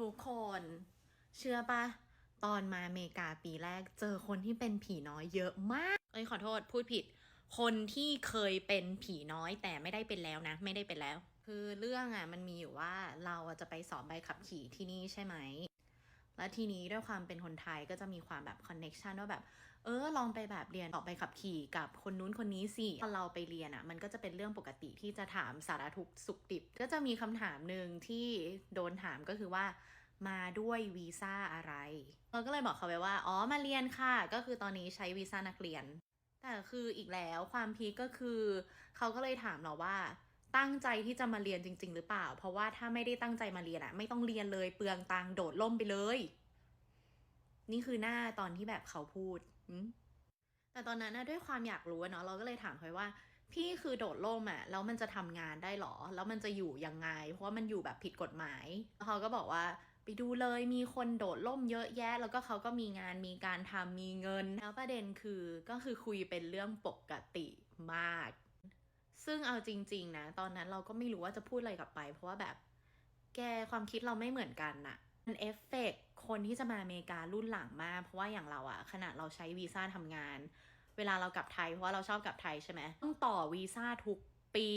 ทุกคนเชื่อปะตอนมาอเมริกาปีแรกเจอคนที่เป็นผีน้อยเยอะมากเอ้ยขอโทษพูดผิด คนที่เคยเป็นผีน้อยแต่ไม่ได้เป็นแล้วนะ ไม่ได้เป็นแล้ว คือเรื่องอะมันมีอยู่ว่าเราจะไปสอบใบขับขี่ที่นี่ใช่ไหม และทีนี้ด้วยความเป็นคนไทยก็จะมีความแบบคอนเน็ชันว่าแบบ เออ ลองไปแบบเรียนออกไปขับขี่กับคนนู้นคนนี้สิพอเราไปเรียนอะ่ะ มันก็จะเป็นเรื่องปกติที่จะถามสารทุกสุขดิบ ก็จะมีคำถามหนึ่งที่โดนถามก็คือว่ามาด้วยวีซ่าอะไรเราก็เลยบอกเขาไปว่า อ๋อ มาเรียนค่ะ ก็คือตอนนี้ใช้วีซ่านักเรียน แต่คืออีกแล้วความพีก็คือ เขาก็เลยถามเราว่า ตั้งใจที่จะมาเรียนจริง ๆ หรือเปล่า เพราะว่าถ้าไม่ได้ตั้งใจมาเรียนอะไม่ต้องเรียนเลยเปลืองตังค์โดดล่มไปเลย นี่คือหน้าตอนที่แบบเขาพูดแต่ตอนนั้นนะด้วยความอยากรู้เนาะเราก็เลยถามเขาว่า พี่คือโดดร่มอะแล้วมันจะทำงานได้หรอ แล้วมันจะอยู่ยังไง เพราะว่ามันอยู่แบบผิดกฎหมายเขาก็บอกว่าไปดูเลยมีคนโดดร่มเยอะแยะ แล้วก็เขาก็มีงานมีการทำมีเงิน แล้วประเด็นคือก็คือคุยเป็นเรื่องปกติมาก ซึ่งเอาจริง ๆ นะ ตอนนั้นเราก็ไม่รู้ว่าจะพูดอะไรกลับไป เพราะว่าแบบ แกความคิดเราไม่เหมือนกันน่ะ มันเอฟเฟกต์คนที่จะมาอเมริการุ่นหลังมาก เพราะว่าอย่างเราอะขนาดเราใช้วีซ่าทำงาน เวลาเรากลับไทย เพราะว่าเราชอบกลับไทยใช่ไหมต้องต่อวีซ่าทุกปี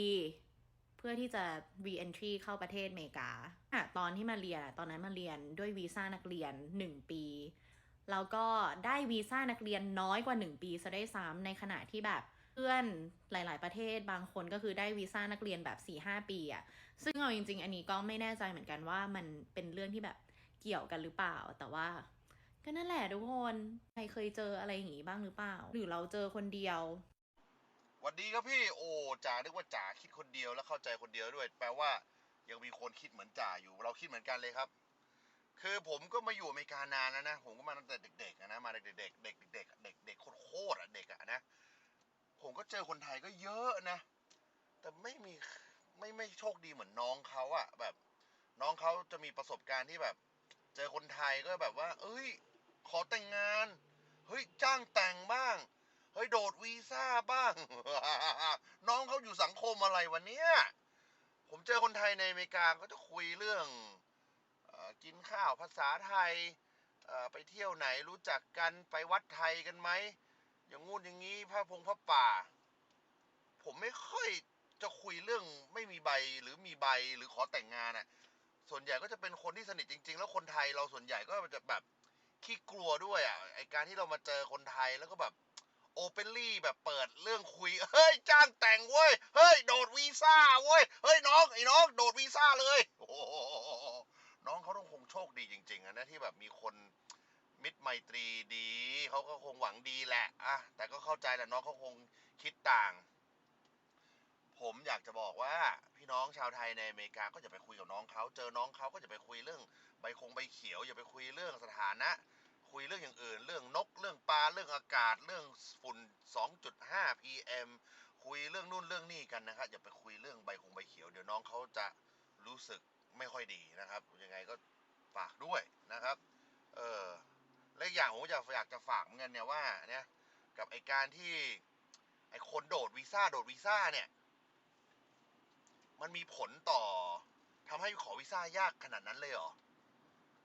เพื่อที่จะ re-entry เข้าประเทศอเมริกาอะตอนที่มาเรียนอะตอนนั้นมาเรียนด้วยวีซ่านักเรียน 1 ปีแล้วก็ได้วีซ่านักเรียนน้อยกว่า 1 ปีซะได้ซ้ำในขณะที่แบบ พื่อนหลาย ๆ ประเทศบางคนก็คือได้วีซ่านักเรียนแบบ4-5ปีอะซึ่งเอาจริง ๆ อันนี้ก็ไม่แน่ใจเหมือนกันว่ามันเป็นเรื่องที่แบบเกี่ยวกันหรือเปล่า แต่ว่าก็นั่นแหละทุกคนใครเคยเจออะไรอย่างงี้บ้างหรือเปล่า หรือเราเจอคนเดียวหวัสดีครับพี่โอ้จ๋านึกว่าจ๋าคิดคนเดียวแล้วเข้าใจคนเดียวด้วย แปลว่า ยังมีคนคิดเหมือนจ๋าอยู่ เราคิดเหมือนกันเลยครับ คือผมก็มาอยู่อเมริกานานแล้วนะ ผมก็มาตั้งแต่เด็กๆนะมาเด็กๆเด็กๆเด็กๆเด็กๆเด็กเด็กโคตรๆอะเด็กอะนะ ผมก็เจอคนไทยก็เยอะนะ แต่ไม่มีไม่ไม่โชคดีเหมือนน้องเขาอะแบบ น้องเขาจะมีประสบการณ์ที่แบบ เจอคนไทยก็แบบว่า เอ้ย ขอแต่งงาน เฮ้ยจ้างแต่งบ้าง เฮ้ยโดดวีซ่าบ้าง น้องเขาอยู่สังคมอะไรวันเนี้ยผมเจอคนไทยในอเมริกาก็จะคุยเรื่องอกินข้าวภาษาไทยไปเที่ยวไหนรู้จักกันไปวัดไทยกันไหม อย่างงู้นอย่างงี้พระพงพระป่า ผมไม่ค่อยจะคุยเรื่องไม่มีใบหรือมีใบหรือขอแต่งงานอะ่ะ ส่วนใหญ่ก็จะเป็นคนที่สนิทจริง ๆ แล้วคนไทยเราส่วนใหญ่ก็จะแบบขี้กลัวด้วยอะ่ะไอการที่เรามาเจอคนไทยแล้วก็แบบโอเปนลี่แบบเปิดเรื่องคุย เฮ้ย จ้างแต่งเว้ย เฮ้ย โดดวีซ่าเว้ย เฮ้ย น้อง ไอ้น้อง โดดวีซ่าเลย โอ้น้องเขาต้องคงโชคดีจริง ๆอะนะที่แบบมีคน มิตรไมตรีดีเขาก็คงหวังดีแหละอะแต่ก็เข้าใจแหละน้องเขาคงคิดต่าง ผมอยากจะบอกว่าพี่น้องชาวไทยในอเมริกาก็จะไปคุยกับน้องเขาเจอน้องเขาก็จะไปคุยเรื่องใบคงใบเขียว อย่าไปคุยเรื่องสถานะ คุยเรื่องอย่างอื่น เรื่องนก เรื่องปลาเรื่องอากาศ เรื่องฝุ่น 2.5 PM คุยเรื่องนู่นเรื่องนี่กันนะครับอย่าไปคุยเรื่องใบคงใบเขียวเดี๋ยวน้องเขาจะรู้สึกไม่ค่อยดีนะครับยังไงก็ฝากด้วยนะครับ เออ และอีกอย่างผมก็อยากจะฝากเหมือนกันเนี่ยว่าเนี่ยกับไอการที่ไอคนโดดวีซ่าโดดวีซ่าเนี่ย มันมีผลต่อทำให้ขอวีซ่ายากขนาดนั้นเลยเหรอ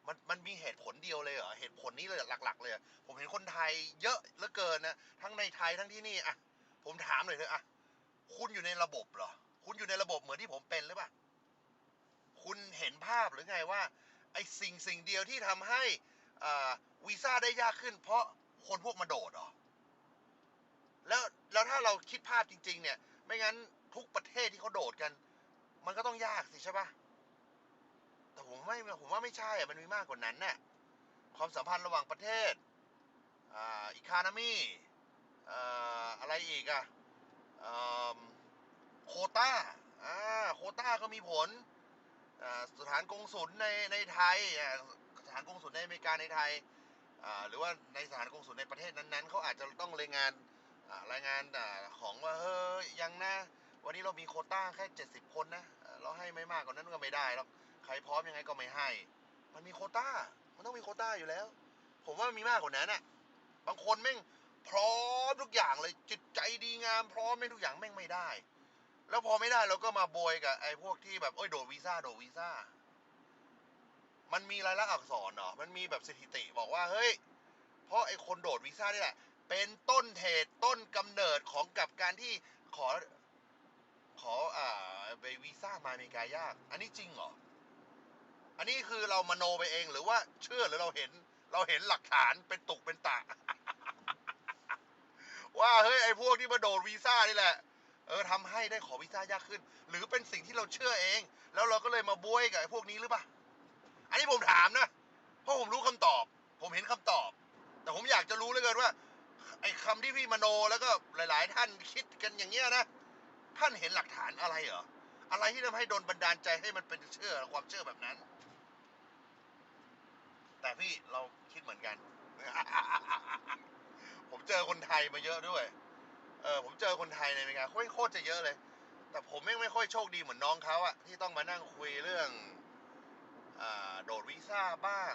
มันมันมีเหตุผลเดียวเลยเหรอ เหตุผลนี้เลยหลัก ๆ เลย ผมเห็นคนไทยเยอะเหลือเกินนะ ทั้งในไทยทั้งที่นี่อะผมถามหน่อยเถอะอะคุณอยู่ในระบบเหรอ คุณอยู่ในระบบเหมือนที่ผมเป็นหรือเปล่า คุณเห็นภาพหรือไงว่า ไอ้สิ่งสิ่งเดียวที่ทำให้ วีซ่าได้ยากขึ้น เพราะคนพวกมาโดดเหรอ แล้วแล้วถ้าเราคิดภาพจริง ๆ เนี่ย ไม่งั้นทุกประเทศที่เขาโดดกัน มันก็ต้องยากสิใช่ปะแต่ผมไม่ผมว่าไม่ใช่อะมันมีมากกว่านั้นน่ะความสัมพันธ์ระหว่างประเทศอีคานามีอ่อะไรอีกอะโคต้าโคต้าก็มีผลอ่าสถานกงศุลในในไทย ถานกงศุลในอเมริกาในไทยหรือว่าในสถานกงศุลในประเทศนั้นๆเขาอาจจะต้องรายงานรายงานของว่าเฮ้ยยังนะวันนี้เรามีโคต้าแค่เจ็ดสิบคนนะเราให้ไม่มากกว่านั้นก็ไม่ได้หรอกใครพร้อมยังไงก็ไม่ให้ มันมีโคต้า มันต้องมีโคต้าอยู่แล้ว ผมว่ามันมีมากกว่านั้นน่ะบางคนแม่งพร้อมทุกอย่างเลยจิตใจดีงามพร้อมแม่งทุกอย่างแม่งไม่ได้ แล้วพอไม่ได้เราก็มาโบยกับไอ้พวกที่แบบเอ้ยโดดวีซ่าโดดวีซ่า มันมีรายลักษณ์อักษรเหรอมันมีแบบสถิติบอกว่าเฮ้ย เพราะไอ้คนโดดวีซ่านี่แหละ เป็นต้นเหตุต้นกำเนิดของกับการที่ขอขออ่าไปวีซ่ามาอเมริกายาก อันนี้จริงเหรอ อันนี้คือเรามโนไปเองหรือว่าเชื่อหรือเราเห็น เราเห็นหลักฐานเป็นตุกเป็นตะ ว่าเฮ้ยไอ้พวกที่มาโดดวีซ่านี่แหละเออทำให้ได้ขอวีซ่ายากขึ้น หรือเป็นสิ่งที่เราเชื่อเอง แล้วเราก็เลยมาบวยกับไอ้พวกนี้หรือเปล่า อันนี้ผมถามนะ เพราะผมรู้คำตอบ ผมเห็นคำตอบ แต่ผมอยากจะรู้เหลยเกินว่า ไอ้คำที่พี่มโนแล้วก็หลาย ๆ ท่านคิดกันอย่างเงี้ยนะ ท่านเห็นหลักฐานอะไรเหรอ อะไรที่ทำให้โดนบันดาลใจให้มันเป็นเชื่อความเชื่อแบบนั้น แต่พี่เราคิดเหมือนกัน ผมเจอคนไทยมาเยอะด้วย เออผมเจอคนไทยในอเมริกาโคตรจะเยอะเลย แต่ผมไม่ไม่ค่อยโชคดีเหมือนน้องเขาอะที่ต้องมานั่งคุยเรื่อง โดดวีซ่าบ้าง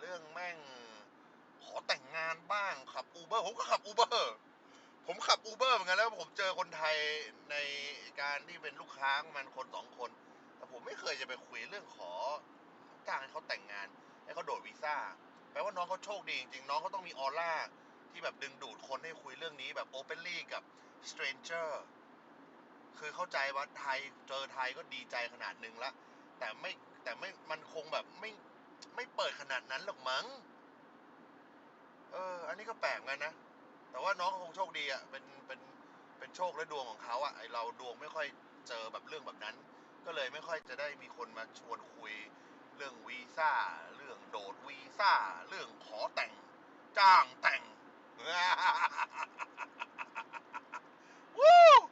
เรื่องแม่งขอแต่งงานบ้างขับอูเบอร์ผมก็ขับอูเบอร์ผมขับอูเบอร์เหมือนกันแล้วผมเจอคนไทยในการที่เป็นลูกค้าประมันคนสองคน แต่ผมไม่เคยจะไปคุยเรื่องขอจ้างให้เขาแต่งงานให้เขาโดดวีซ่าแปลว่าน้องเขาโชคดีจริงๆน้องเขาต้องมีออร่าที่แบบดึงดูดคนให้คุยเรื่องนี้แบบโอเปนลี่กับ stranger คือเข้าใจว่าไทยเจอไทยก็ดีใจขนาดนึงละ แต่ไม่แต่ไม่มันคงแบบไม่ไม่เปิดขนาดนั้นหรอกมั้ง เออ อันนี้ก็แปลกเหมือนกันนะ แต่ว่าน้องคงโชคดีอะ่ะ เป็นเป็นเป็นโชคและดวงของเขาอะ่ะไอเราดวงไม่ค่อยเจอแบบเรื่องแบบนั้น ก็เลยไม่ค่อยจะได้มีคนมาชวนคุยเรื่องวีซ่า เรื่องโดดวีซ่า เรื่องขอแต่ง จ้างแต่งวู้